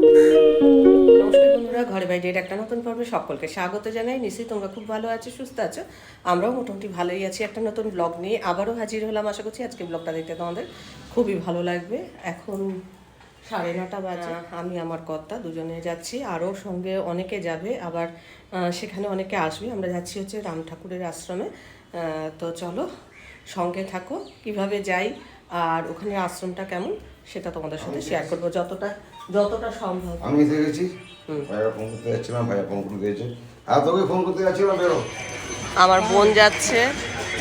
নমস্কার বন্ধুরা ঘরে বাইরের একটা নতুন পর্বে সকলকে স্বাগত জানাই। নিশ্চয়ই তোমরা খুব ভালো আছো সুস্থ আছো? আমরাও মোটামুটি ভালোই আছি। একটা নতুন ব্লগ নিয়ে আবারও হাজির হলাম। আশা করছি আজকে ব্লগটা দেখতে তোমাদের খুবই ভালো লাগবে। এখন সাড়ে নটা বাজে। আমি আমার কর্তা দুজনে যাচ্ছি। আরও সঙ্গে অনেকে যাবে। আবার সেখানে অনেকে আসবে। আমরা যাচ্ছি হচ্ছে রাম ঠাকুরের আশ্রমে। তো চলো সঙ্গে থাকো। কীভাবে যাই আর ওখানে আশ্রমটা কেমন সেটা তোমাদের সাথে শেয়ার করব। যতটা যতটা সম্ভব। আমি এসে গেছি। ভাইয়া ফোন করতে যাচ্ছিলাম ভাইয়া ফোন করে দিয়েছে। আর তোকে ফোন করতে যাচ্ছিলাম বেরো। আমার বোন যাচ্ছে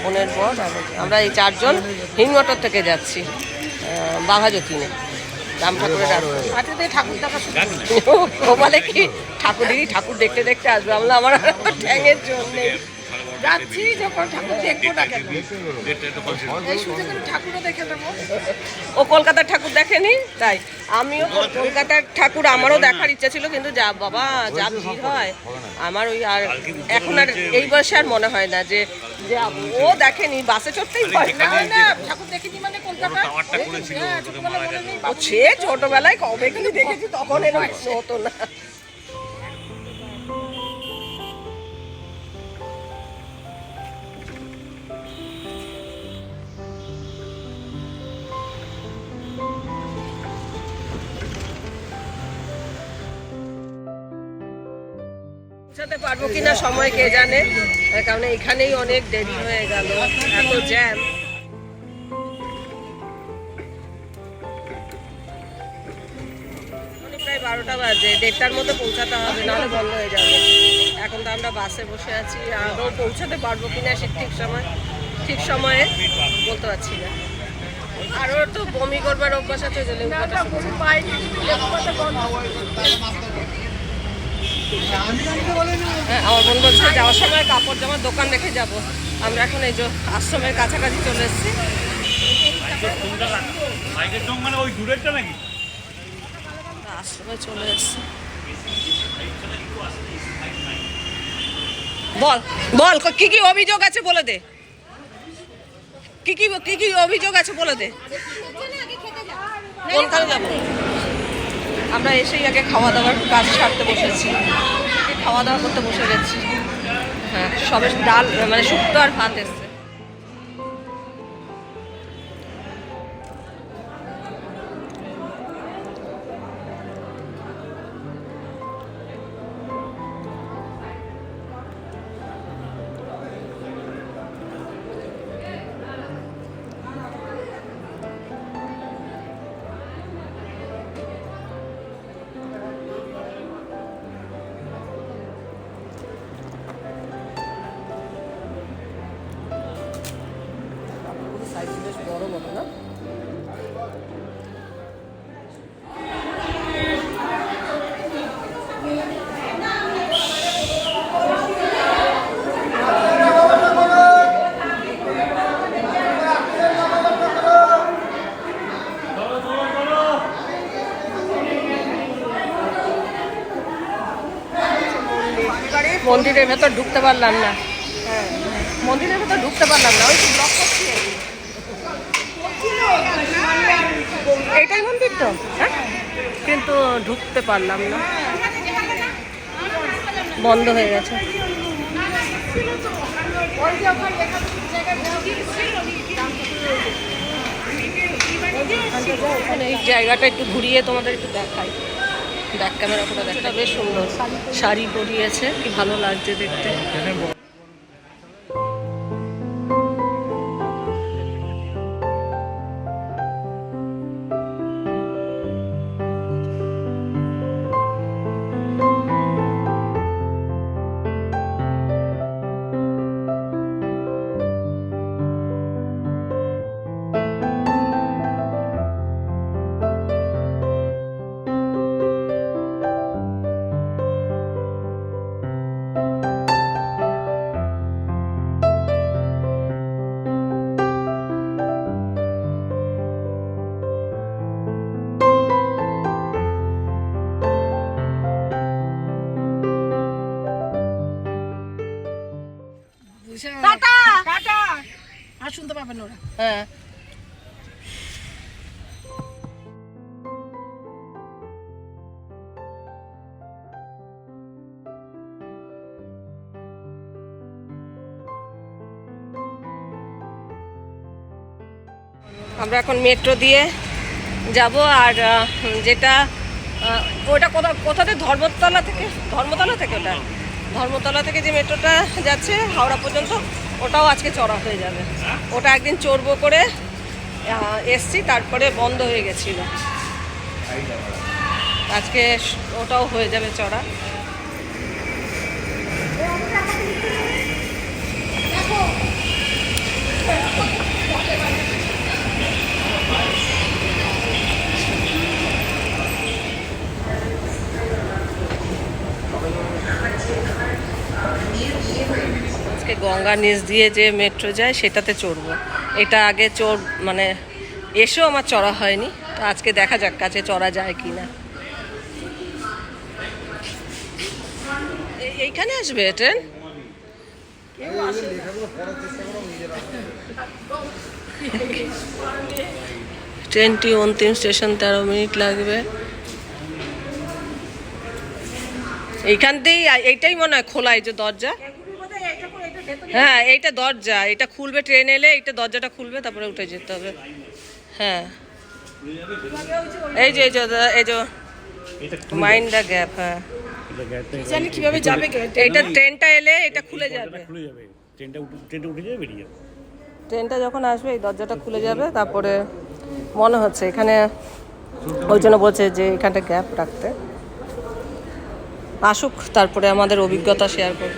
বোনের পর আমরা এই চারজন হিংমটর থেকে যাচ্ছি বাঘাযতীনে রাম ঠাকুরের আশ্রমে। ও বলে কি ঠাকুর দিদি ঠাকুর দেখতে দেখতে আসবে। আমরা আমার ঠ্যাঙের জন্য যাচ্ছি যখন ঠাকুর দেখব না কেন? এই সুযোগে ঠাকুরও দেখে নেব। ও কলকাতার ঠাকুর দেখেনি? তাই। আমিও কলকাতার ঠাকুর আমারও দেখার ইচ্ছা ছিল কিন্তু যা বাবা যা ভিড় হয় আমার ওই আর এখন আর এই বয়সে আর মনে হয় না যে ও দেখেনি বাসে চড়তেই ভয় না না ঠাকুর দেখিনি মানে কলকাতা হ্যাঁ, মনে ও সে ছোটবেলায় কবে কিন্তু দেখেছি তখন এরকম হতো না। পৌঁছাতে পারব কিনা সময় কে জানে? কারণে এখানেই অনেক দেরি হয়ে গেল। এত জ্যাম প্রায় বারোটা বাজে। দেড়টার মধ্যে পৌঁছাতে হবে, নাহলে বন্ধ হয়ে যাবে। এখন তো আমরা বাসে বসে আছি। আদৌ পৌঁছাতে পারব কিনা সে ঠিক সময় ঠিক সময়ে বলতে পারছি না। আরও তো বমি করবার অভ্যাস আছে। হ্যাঁ আমার বোন বলছে যাওয়ার সময় কাপড় জামার দোকান রেখে যাব। আমরা এখন এই যে আশ্রমের কাছাকাছি চলে এসেছি। আশ্রমে চলে এসেছি। বল বল ক- কি অভিযোগ আছে বলে দে। কি কি কি কি অভিযোগ আছে বলে দে। কোনখানে যাব। আমরা এসেই আগে খাওয়া দাওয়ার কাজ ছাড়তে বসেছি। খাওয়া দাওয়া করতে বসে গেছি। হ্যাঁ সবে ডাল মানে শুক্তো আর ভাত এসছে। মন্দিরের ভেতর ঢুকতে পারলাম না। মন্দিরের ভেতর ঢুকতে পারলাম না। ওই তো ব্লক করছি। মন্দির তো? হ্যাঁ? কিন্তু ঢুকতে পারলাম না। বন্ধ হয়ে গেছে। এই জায়গাটা একটু ঘুরিয়ে তোমাদের একটু দেখাই। ব্যাক ক্যামেরা ফটো দেখা বেশ সুন্দর। শাড়ি পরিয়েছে কি ভালো লাগছে দেখতে। হ্যাঁ। আমরা এখন মেট্রো দিয়ে যাব আর যেটা ওটা কোথা কোথাতে ধর্মতলা থেকে? ধর্মতলা থেকে ওটা? ধর্মতলা থেকে যে মেট্রোটা যাচ্ছে, হাওড়া পর্যন্ত, ওটাও আজকে চড়া হয়ে যাবে। ওটা একদিন চড়বো করে এসছি, তারপরে বন্ধ হয়ে গেছিল। আজকে ওটাও হয়ে যাবে চড়া আজকে গঙ্গা নিচ দিয়ে যে মেট্রো যায়, সেটাতে চড়বো। এটা আগে চড় মানে এসেও আমার চড়া হয়নি। তো আজকে দেখা যাক কাছে চড়া যায় কি না এইখানে আসবে ট্রেন? ট্রেনটি অন্তিম স্টেশন তেরো মিনিট লাগবে। এইখান আ- এইটাই মনে হয় খোলা, এই যে দরজা। হ্যাঁ এইটা দরজা এটা খুলবে ট্রেন এলে এইটা দরজাটা খুলবে তারপরে উঠে যেতে হবে। হ্যাঁ। এই যে এই যে এই যে মাইন্ড দ্য গ্যাপ হ্যাঁ। জানি কীভাবে যাবে এইটা ট্রেনটা এলে এটা খুলে যাবে। খুলে যাবে। ট্রেনটা উঠে ট্রেনটা উঠে যাবে বেরিয়ে যাবে। ট্রেনটা যখন আসবে এই দরজাটা খুলে যাবে তারপরে মনে হচ্ছে এখানে ওই জন্য বলছে যে এখানটা গ্যাপ রাখতে। আসুক তারপরে আমাদের অভিজ্ঞতা শেয়ার করব।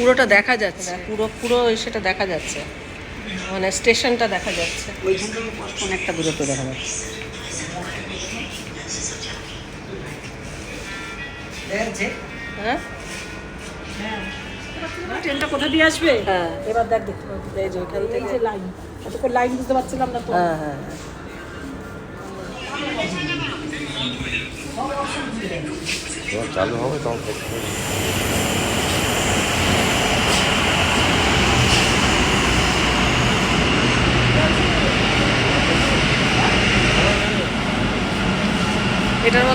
পুরোটা দেখা যাচ্ছে। পুরো পুরো সেটা দেখা যাচ্ছে। মানে স্টেশনটা দেখা যাচ্ছে। অনেকটা দূরত্ব দেখা যাচ্ছে। হ্যাঁ? ট্রেনটা কোথা দিয়ে আসবে? হ্যাঁ। এবার দেখ দেখতে পাবি। এই যে ওইখান এই থেকে। যে লাইন। এতক্ষণ লাইন বুঝতে পারছিলাম না তো। হ্যাঁ হ্যাঁ হ্যাঁ। চালু হবে তখন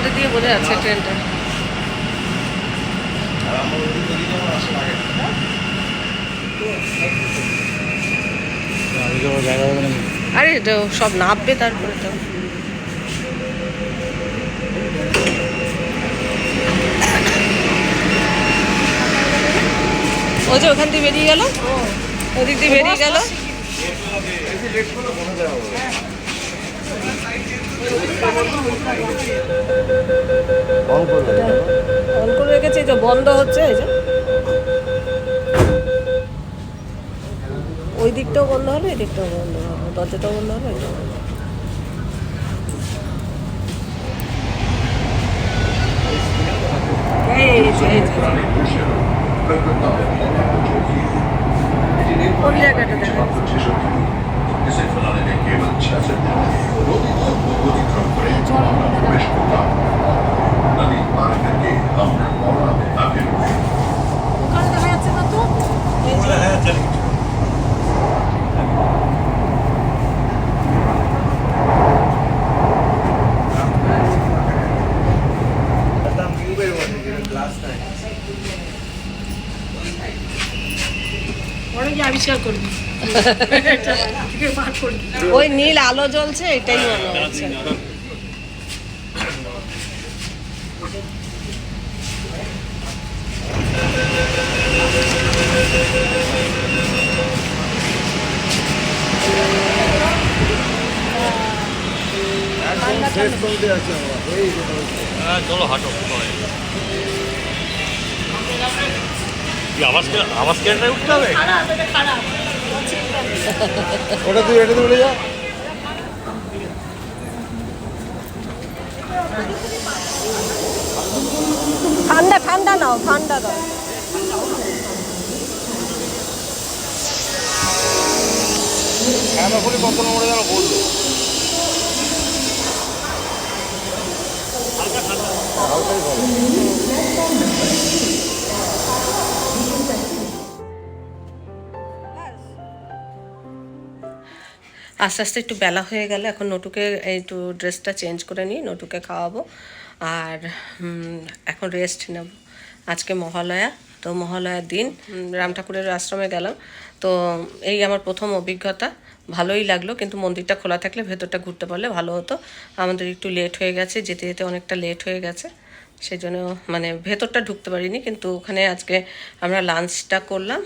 মধ্যে দিয়ে বোঝা যাচ্ছে ট্রেনটা তো আরে এটা সব নামবে তারপরে তো। ওই যে ওখান দিয়ে বেরিয়ে গেল? ওদিক দিয়ে বেরিয়ে গেল? অন করে এই যে বন্ধ হচ্ছে এই যে ওই দিকটাও বন্ধ হলো এই দিকটাও বন্ধ হলো দরজাটাও বন্ধ কোন জায়গাটা দেখা দেশের ফেলানের এগিয়ে শাসের নদী অতিক্রম করে আমরা প্রবেশ করলাম নদী পার থেকে আমরা পড়লাম তাকে হ্যাঁ, আবিষ্কার করবি। থেকে বার করবি ওই নীল আলো জ্বলছে এটাই মনে হচ্ছে। হ্যাঁ চলো হাঁটো আওয়াজ কে- উঠতে হবে? খারাপ এটা খারাপ। ওটা তুই এটা তুলে যা। ঠান্ডা ঠান্ডা নাও ঠান্ডা দাও। হ্যাঁ কত নম্বরে যেন বলল। আস্তে আস্তে একটু বেলা হয়ে গেলে। এখন নটুকে একটু ড্রেসটা চেঞ্জ করে নিই নটুকে খাওয়াবো। আর এখন রেস্ট নেব। আজকে মহালয়া, তো মহালয়ার দিন রাম ঠাকুরের আশ্রমে গেলাম। তো এই আমার প্রথম অভিজ্ঞতা। ভালোই লাগল, কিন্তু মন্দিরটা খোলা থাকলে ভেতরটা ঘুরতে পারলে ভালো হতো। আমাদের একটু লেট হয়ে গেছে, যেতে যেতে অনেকটা লেট হয়ে গেছে। সেই জন্য মানে ভেতরটা ঢুকতে পারিনি, কিন্তু ওখানে আজকে আমরা লাঞ্চটা করলাম।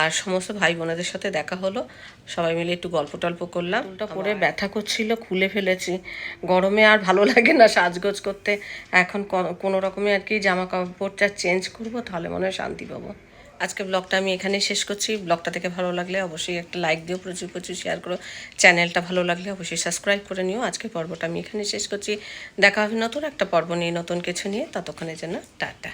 আর সমস্ত ভাই বোনেদের সাথে দেখা হলো। সবাই মিলে একটু গল্প টল্প করলাম। ওটা পরে ব্যথা করছিল খুলে ফেলেছি। গরমে আর ভালো লাগে না সাজগোজ করতে। এখন কোনো রকমে আর কি জামা কাপড়টা চেঞ্জ করব তাহলে মনে হয় শান্তি পাবো। আজকে ব্লগটা আমি এখানেই শেষ করছি। ব্লগটা থেকে ভালো লাগলে অবশ্যই একটা লাইক দিও প্রচুর প্রচুর শেয়ার করো। চ্যানেলটা ভালো লাগলে অবশ্যই সাবস্ক্রাইব করে নিও। আজকে পর্বটা আমি এখানে শেষ করছি। দেখা হবে নতুন একটা পর্ব নিয়ে নতুন কিছু নিয়ে। ততক্ষণের জন্য টাটা।